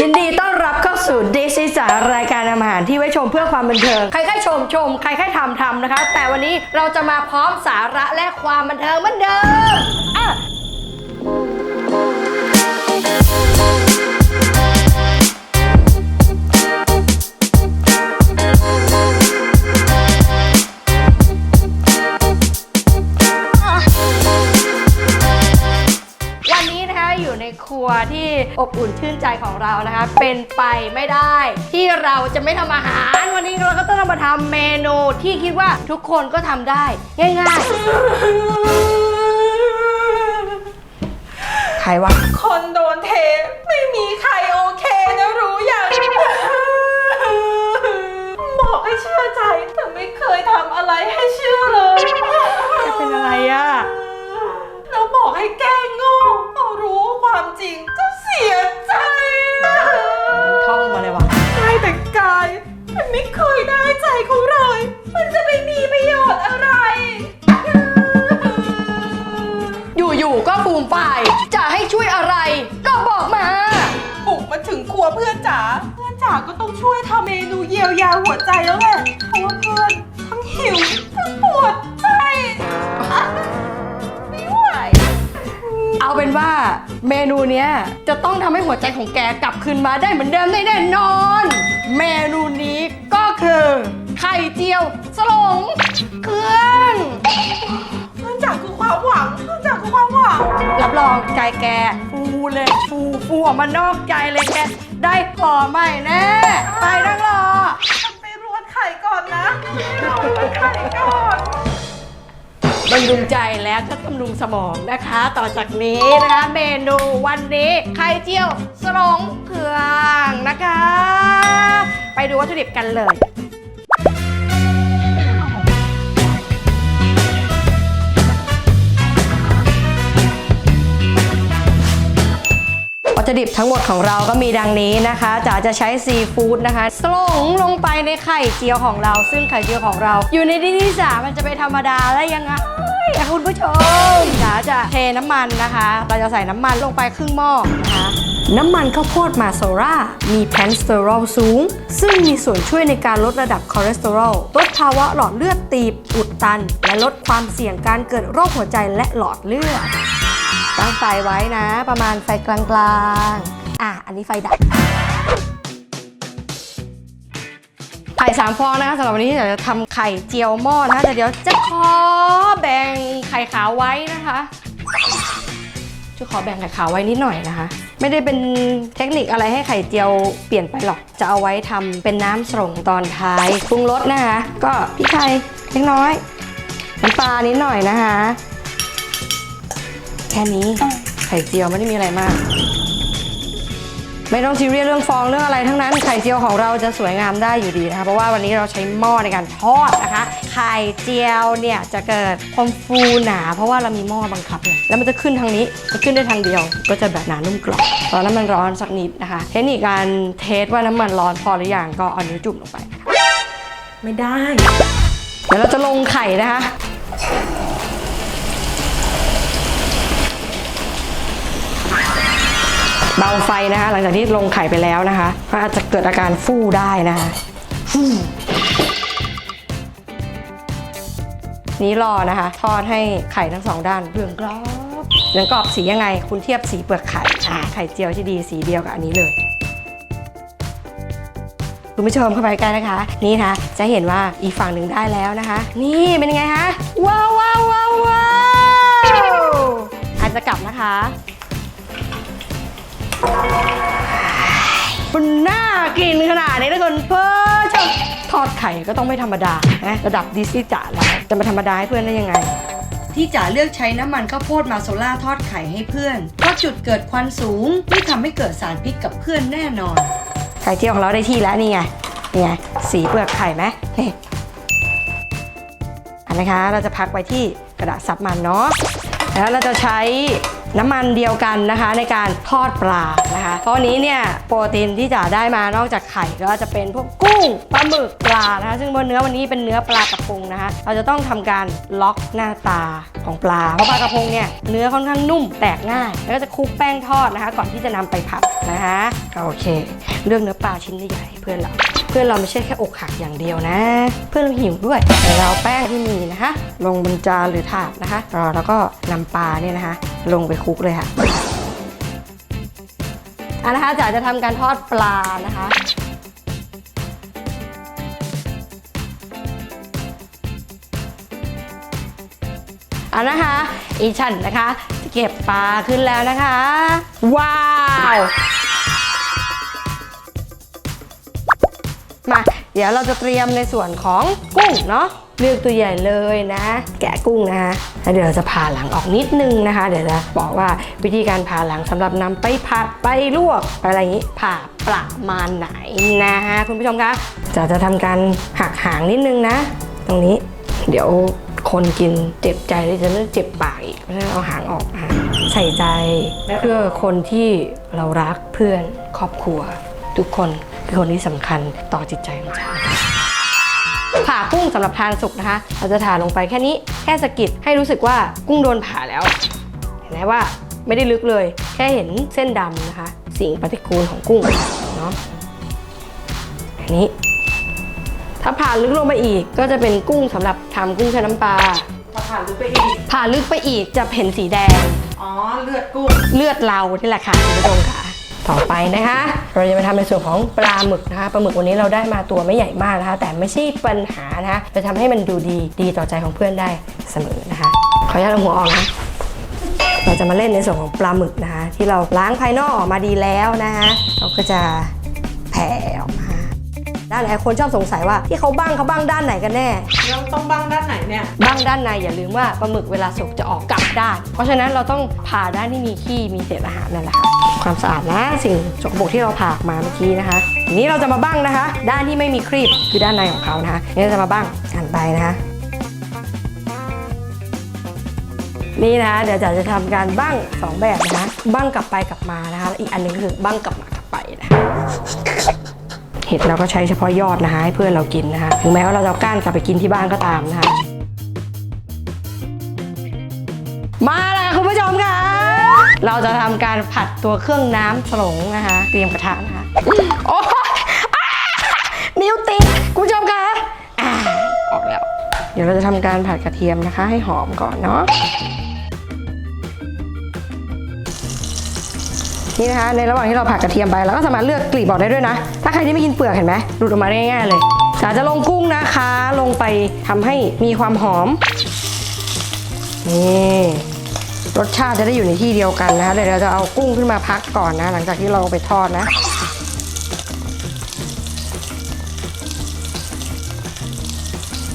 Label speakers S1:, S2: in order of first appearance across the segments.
S1: ยินดีต้อนรับเข้าสู่ดิซิสารายการอาหารที่ไว้ชมเพื่อความบันเทิง ใครใครชมชม ใครใครทำทำนะคะ แต่วันนี้เราจะมาพร้อมสาระและความบันเทิงเหมือนเดิมอะ วที่อบอุ่นชื่นใจของเรานะคะ เป็นไปไม่ได้ที่เราจะไม่ทำอาหาร วันนี้เราก็ต้องมาทำเมนูที่คิดว่าทุกคนก็ทำได้ ง่ายๆใครวะ
S2: คนโดนเท จะให้ช่วย
S1: อะ
S2: ไร
S1: ก็บอกมา
S2: บุกมาถึงครัวเพื่อนจ๋า เพื่อนจ๋าก็ต้องช่วยทำเมนูเยียวยาหัวใจแล้วแหละ เพราะว่าเพื่อนทั้งหิวทั้งปวดใจอะไม่ไหว
S1: เอาเป็นว่าเมนูเนี้ยจะต้องทำให้หัวใจของแกกลับคืนมาได้เหมือนเดิมได้แน่นอน เมนูนี้ก็คือ ไข่เจียวสลงเครื่อ รองใจแก ฟูเลย ฟูฟูออกมานอกใจเลยแก ได้พอใหม่แน่ไปนั่งรอ
S2: ไปรวนไข่ก่อนนะรวนไข่ก่อน
S1: บำรุงใจแล้วก็บำรุงสมองนะคะ ต่อจากนี้นะคะเมนูวันนี้ไข่เจียวสลงเครื่องนะคะ ไปดูวัตถุดิบกันเลย ตถุดิบทั้งหมดของเราก็มีดังนี้นะคะจ๋าจะใช้ซีฟู้ดนะคะสลงลงไปในไข่เจียวของเรา ซึ่งไข่เจียวของเรา อยู่ในที่ที่สามันจะไปธรรมดาได้ยังไงอะคุณผู้ชมจ๋าจะเทน้ำมันนะคะ เราจะใส่น้ำมันลงไปครึ่งหม้อนะคะน้ำมันข้าวโพดมาโซรามีแพนสเตอรอลสูง ซึ่งมีส่วนช่วยในการลดระดับคอเลสเตอรอล ลดภาวะหลอดเลือดตีบ อุดตัน และลดความเสี่ยงการเกิดโรคหัวใจและหลอดเลือด ตั้งไฟไว้นะ ประมาณไฟกลางๆ อะ อันนี้ไฟดับ ไข่สามฟองนะคะสำหรับวันนี้เดี๋ยวจะทำไข่เจียวหม้อนะคะแต่เดี๋ยวจะขอแบ่งไข่ขาวไว้นะคะจะขอแบ่งไข่ขาวไว้นิดหน่อยนะคะ ไม่ได้เป็นเทคนิคอะไรให้ไข่เจียวเปลี่ยนไปหรอก จะเอาไว้ทำเป็นน้ำส่งตอนท้ายปรุงรสนะคะ ก็พริกไทยเล็กน้อยน้ำปลานิดหน่อยนะคะ ค่นี้ ไข่เจียวไม่ได้มีอะไรมาก ไม่ต้องซีเรียสเรื่องฟองเรื่องอะไรทั้งนั้น ไข่เจียวของเราจะสวยงามได้อยู่ดีนะคะ เพราะว่าวันนี้เราใช้หม้อในการทอดนะคะ ไข่เจียวเนี่ยจะเกิดความฟูหนา เพราะว่าเรามีหม้อบังคับเนี่ยแล้วมันจะขึ้นทางนี้จะขึ้นได้ทางเดียว ก็จะแบบหนานุ่มกรอบตอนน้ำมันร้อนสักนิดนะคะ เทคนิคการเทสว่าน้ำมันร้อนพอหรือยังก็เอานิ้วจุ่มลงไป
S2: ไม่ได้
S1: เดี๋ยวเราจะลงไข่นะคะ เบาไฟนะคะ หลังจากที่ลงไข่ไปแล้วนะคะ ก็อาจจะเกิดอาการฟู่ได้นะคะฟู่นี้รอนะคะ ทอดให้ไข่ทั้งสองด้านเหลืองกรอบเหลืองกรอบสียังไง คุณเทียบสีเปลือกไข่อ่าไข่เจียวที่ดีสีเดียวกับอันนี้เลยคุณผู้ชมเข้าไปใกล้นะคะ นี่นะคะจะเห็นว่าอีกฝั่งหนึ่งได้แล้วนะคะ นี่เป็นยังไงคะว้าวว้าวว้าวอาจจะกลับนะคะ มันน่ากินขนาดนี้นะคุณเพื่อนชมทอดไข่ก็ต้องไม่ธรรมดานะระดับดิซี่จ๋าแล้วจะมาธรรมดาให้เพื่อนได้ยังไง ที่จ๋าเลือกใช้น้ำมันข้าวโพดมาโซล่าทอดไข่ให้เพื่อนเพราะจุดเกิดควันสูงที่ทำให้เกิดสารพิษกับเพื่อนแน่นอน ไข่เจียวของเราได้ที่แล้วนี่ไงนี่ไงสีเปลือกไข่ไหมนี่อันนะคะเราจะพักไว้ที่กระดาษซับมันเนาะแล้วเราจะใช้ น้ำมันเดียวกันนะคะ ในการทอดปลานะคะ เพราะนนี้เนี่ยโปรตีนที่จะได้มานอกจากไข่ก็จะเป็นพวกกุ้งปลาหมึกปลานะคะ ซึ่งบนเนื้อวันนี้เป็นเนื้อปลากระพงนะคะ เราจะต้องทำการล็อกหน้าตาของปลาเพราะปลากระพงเนี่ยเนื้อค่อนข้างนุ่มแตกง่าย แล้วก็จะคลุกแป้งทอดนะคะ ก่อนที่จะนำไปผัดนะคะโอเค เรื่องเนื้อปลาชิ้นใหญ่เพื่อนเรา พื่อนเราไม่ใช่แค่อกหักอย่างเดียวนะ เพื่อนเราหิวด้วยเดี๋ยวเราเอาแป้งที่มีนะคะ ลงบนจานหรือถาดนะคะแล้วก็นำปลาเนี่ยนะคะ ลงไปคลุกเลยค่ะอันนะคะจ๋าจะทำการทอดปลานะคะอานะคะอีฉันนะคะจะเก็บปลาขึ้นแล้วนะคะ ว้าว เดี๋ยวเราจะเตรียมในส่วนของกุ้งเนาะเลือกตัวใหญ่เลยนะ แกะกุ้งนะคะแล้วเดี๋ยวเราจะผ่าหลังออกนิดนึงนะคะ เดี๋ยวจะบอกว่าวิธีการผ่าหลังสำหรับนำไปผัดไปลวกไปอะไรอย่างนี้ผ่าประมาณไหนนะคะคุณผู้ชมคะจะจะทำการหักหางนิดนึงนะ ตรงนี้ เดี๋ยวคนกินเจ็บใจแล้วจะเริ่มเจ็บปากอีกเพราะฉะนั้นเอาหางออกนะคะใส่ใจเพื่อคนที่เรารักเพื่อนครอบครัว ทุกคน คือคนที่สำคัญต่อจิตใจของฉันผ่ากุ้งสำหรับทานสุกนะคะ เราจะถ่าลงไปแค่นี้แค่สะกิดให้รู้สึกว่ากุ้งโดนผ่าแล้ว เห็นไหมว่าไม่ได้ลึกเลย แค่เห็นเส้นดำนะคะ สิ่งปฏิกูลของกุ้งเนาะอันนี้ ถ้าผ่าลึกลงไปอีกก็จะเป็นกุ้งสำหรับทำกุ้งแช่น้ำปลา
S2: พอผ่านลึกไปอีก
S1: ผ่าลึกไปอีกจะเห็นสีแดง
S2: อ๋อ เลือดกุ้ง
S1: เลือดเราที่แหละค่ะคุณผู้ชมค่ะ ต่อไปนะคะ เราจะไปทำในส่วนของปลาหมึกนะคะปลาหมึกวันนี้เราได้มาตัวไม่ใหญ่มากนะคะ แต่ไม่ใช่ปัญหานะคะจะทำให้มันดูดีดีต่อใจของเพื่อนได้เสมอนะคะ ขออนุญาตเอาหัวออกนะเราจะมาเล่นในส่วนของปลาหมึกนะคะ ที่เราล้างภายนอกออกมาดีแล้วนะคะเราก็จะแผ่ออกมา ด้านไหนคนชอบสงสัยว่าที่เขาบ้างเขาบ้างด้านไหนกันแน่
S2: แล้วต้องบ้างด้านไหนเนี่ย
S1: บ้างด้านในอย่าลืมว่าปลาหมึกเวลาสุกจะออกกลับด้าน เพราะฉะนั้นเราต้องผ่าด้านที่มีขี้มีเศษอาหารนั่นแหละค่ะความสะอาดนะสิ่งสกปรกที่เราผ่าออกมาเมื่อกี้นะคะทีนี้เราจะมาบ้างนะคะ ด้านที่ไม่มีครีบคือด้านในของเขานะคะนี่เราจะมาบ้างกันไปนะคะนี่นะคะเดี๋ยวจ๋าจะทำการบ้างสองแบบนะคะบ้างกลับไปกลับมานะคะแล้วอีกอันหนึงก็คือบ้างกลับมากลับไปนะคะ เห็ดเราก็ใช้เฉพาะยอดนะคะให้เพื่อนเรากินนะคะ ถึงแม้ว่าเราจะก้านกลับไปกินที่บ้านก็ตามนะคะ มาแล้วคุณผู้ชมค่ะ เราจะทำการผัดตัวเครื่องน้ำสลงนะคะ เตรียมกระทะนะคะ โอ้นิ้วติดคุณผู้ชมค่ะอออกแล้ว เดี๋ยวเราจะทำการผัดกระเทียมนะคะ ให้หอมก่อนเนาะ นี่นะคะ ในระหว่างที่เราผัดกระเทียมไปเราก็สามารถเลือกกลีบออกได้ด้วยนะ ถ้าใครที่ไม่กินเปลือกเห็นไหมหลุดออกมาได้ง่ายๆเลยจ๋าจะลงกุ้งนะคะ ลงไปทำให้มีความหอมนี่รสชาติจะได้อยู่ในที่เดียวกันนะคะเดี๋ยวเราจะเอากุ้งขึ้นมาพักก่อนนะ หลังจากที่เราไปทอดนะ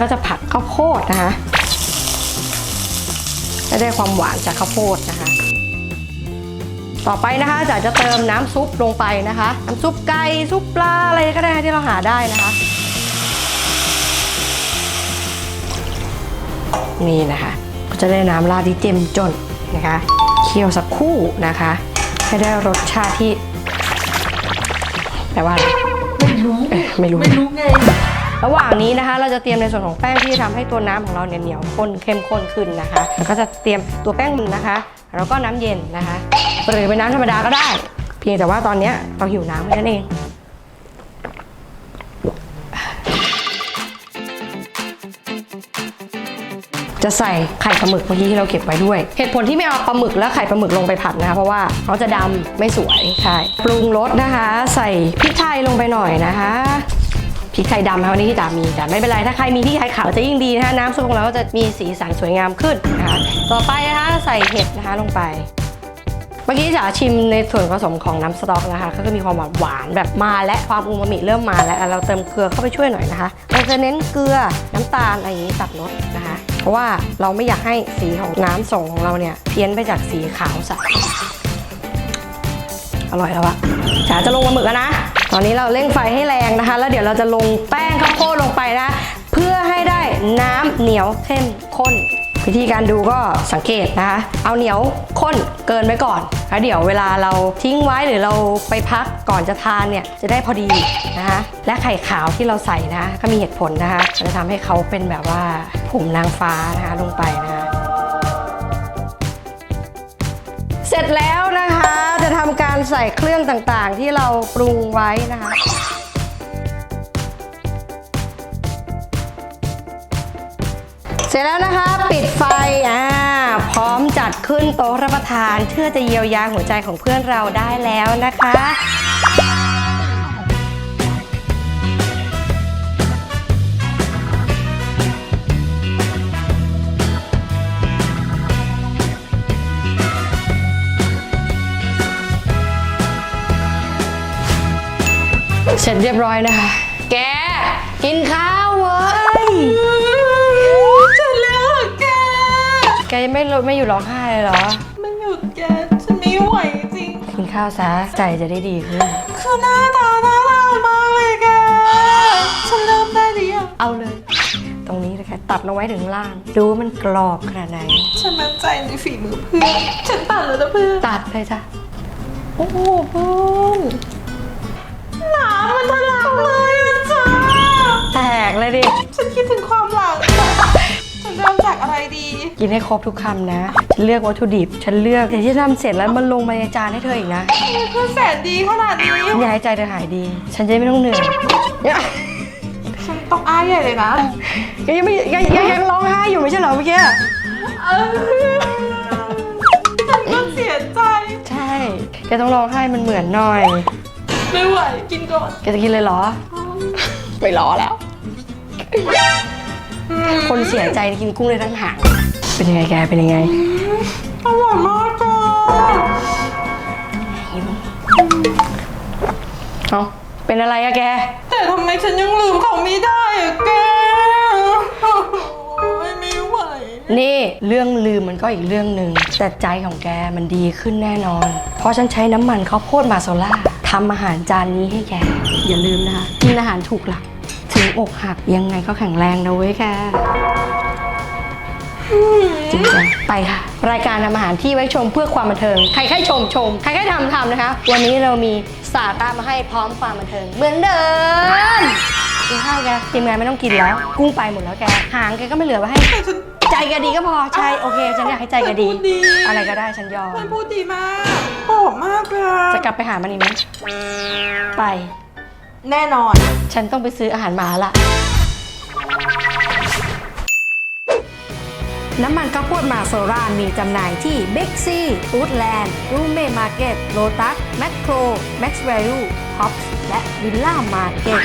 S1: ก็จะผัดข้าวโพดนะคะจะได้ความหวานจากข้าวโพดนะคะ ต่อไปนะคะจ๋าจะเติมน้ำซุปลงไปนะคะ น้ำซุปไก่ซุปปลาอะไรก็ได้ที่เราหาได้นะคะนี่นะคะก็จะได้น้ำราดที่เต็มจนนะคะเคี่ยวสักครู่นะคะให้ได้รสชาติที่แปลว่าอะไร
S2: ไม่รู้
S1: เอ๊ะไม่รู้
S2: ไม่รู้ไง
S1: ระหว่างนี้นะคะ เราจะเตรียมในส่วนของแป้งที่จะทำให้ตัวน้ำของเราเนี่ยเหนียวข้นเข้มข้นขึ้นนะคะแล้วก็จะเตรียมตัวแป้งมันนะคะ แล้วก็น้ำเย็นนะคะ หรือเป็นน้ำธรรมดาก็ได้ เพียงแต่ว่าตอนเนี้ยเราหิวน้ำแค่นั้นเองจะใส่ไข่ปลาหมึกเมื่อกี้ที่เราเก็บไว้ด้วย เหตุผลที่ไม่เอาปลาหมึกและไข่ปลาหมึกลงไปผัดนะคะเพราะว่าเขาจะดำไม่สวยใช่ปรุงรสนะคะ ใส่พริกไทยลงไปหน่อยนะคะพริกไทยดำนะคะวันนี้ที่จ๋ามีแต่ไม่เป็นไรถ้าใครมีพริกไทยขาวจะยิ่งดีนะคะน้ำซุปของเราก็จะมีสีสันสวยงามขึ้นนะคะต่อไปนะคะใส่เห็ดนะคะลงไป เมื่อกี้จ๋าชิมในส่วนผสมของน้ำสต๊อกนะคะก็คือมีความหวานหวานแบบมาและความอูมามิเริ่มมาแล้ว เราเติมเกลือเข้าไปช่วยหน่อยนะคะเราจะเน้นเกลือน้ำตาลอะไรอย่างนี้ตัดรสนะคะ เพราะว่าเราไม่อยากให้สีของน้ำส่งของเราเนี่ยเพี้ยนไปจากสีขาวใสอร่อยแล้วอะจ๋าจะลงปลาหมึกแล้วนะ ตอนนี้เราเร่งไฟให้แรงนะคะ แล้วเดี๋ยวเราจะลงแป้งข้าวโพดลงไปนะ เพื่อให้ได้น้ำเหนียวเข้มข้น วิธีการดูก็สังเกตนะคะ เอาเหนียวข้นเกินไว้ก่อนแล้วเดี๋ยวเวลาเราทิ้งไว้หรือเราไปพักก่อนจะทานเนี่ยจะได้พอดีนะคะ และไข่ขาวที่เราใส่นะก็มีเหตุผลนะคะจะทำให้เขาเป็นแบบว่าผุ่มนางฟ้านะคะลงไปนะคะเสร็จแล้วนะคะจะทำการใส่เครื่องต่างๆ ที่เราปรุงไว้นะคะ ร็จแล้วนะคะปิดไฟอ่าพร้อมจัดขึ้นโต๊ะรับประทานเพื่อจะเยียวยาหัวใจของเพื่อนเราได้แล้วนะคะเสร็จเรียบร้อยนะคะ แก กินข้าวเว้ย แกยังไม่ไม่อยู่ร้องไห้เลยเหรอ
S2: มันหยุดแกฉันไม่ไหวจริง
S1: กินข้าวซะใจจะได้ดีขึ้น
S2: คือหน้าตาน่ารักมากเลยแก ฉันเริ่มได้หรือยัง
S1: เอาเลย ตรงนี้นะคะตัดลงไว้ถึงล่าง ดูว่ามันกรอบขนาดไหน
S2: ฉันมั่นใจในฝีมือเพื่อน ฉันตัดแล้วนะเพื่อน
S1: ตัดเลยจ้ะ
S2: โอ้โหเพื่อนหนามันทะลักเลยอะจ้า
S1: แตกเลยดิ
S2: ฉันคิดถึงความหลังฉัน เริ่มจากอะไรดี
S1: กินให้ครบทุกคำนะ ฉันเลือกวัตถุดิบ ฉันเลือกแต่ที่ทำเสร็จแล้วมันลงมาในจานให้เธออีกนะ
S2: เพื่อนแสนดีขนาดนี้
S1: ฉันอยากให้ใจเธอหายดี ฉันจะได้ไม่ต้องเหนื่อยเนี่ย
S2: ฉันต้องอ้ายใหญ่เลยนะ
S1: ยังไม่ยังยังยังร้องไห้อยู่ไม่ใช่เหรอเมื่อกี้
S2: เออฉันก็เสียใจ
S1: ใช่แกต้องร้องไห้มันเหมือนหน่อย
S2: ไม่ไหวกินก่อน
S1: แกจะกินเลยเหรอไปรอแล้ว คนเสียใจกินกุ้งเลยทั้งหางเป็นยังไงแกเป็นยังไง
S2: อร่อยมากจ้า
S1: เอาเป็นอะไรอะแก
S2: แต่ทำไมฉันยังลืมเขาไม่ได้อะแกโอ้ยไม่ไหว
S1: นี่เรื่องลืมมันก็อีกเรื่องหนึ่งแต่ใจของแกมันดีขึ้นแน่นอน เพราะฉันใช้น้ำมันข้าวโพดมาโซล่าทำอาหารจานนี้ให้แก อย่าลืมนะคะกินอาหารถูกหลัก ถึงอกหักยังไงก็แข็งแรงนะเว้ยแกจริงจังไปค่ะ รายการทำอาหารที่ไว้ชมเพื่อความบันเทิง ใครใครชมชม ใครใครทำทำนะคะ วันนี้เรามีสาระมาให้พร้อมความบันเทิง เหมือนเดิมกินข้าวแกทีมงานไม่ต้องกินแล้ว กุ้งไปหมดแล้วแก หางแกก็ไม่เหลือไว้ให้
S2: แต่ฉัน
S1: ใจแกดีก็พอ ใช่ โอเค ฉันอยากให้ใจแกดี
S2: พูดดี
S1: อะไรก็ได้ฉันยอม
S2: เพื่อนพูดดีมากหอมมากเลยอะ
S1: จะกลับไปหามันอีกไหมไป
S2: แน่นอน
S1: ฉันต้องไปซื้ออาหารหมาละ น้ำมันข้าวโพดมาโซรามีจำหน่ายที่เบ g กซีฟู้ดแลนด์รูเม่มาร์เก็ตโลตัสแมคโครแม็กซ์แวลูท็อปและวิลล่ามาร์เก็ต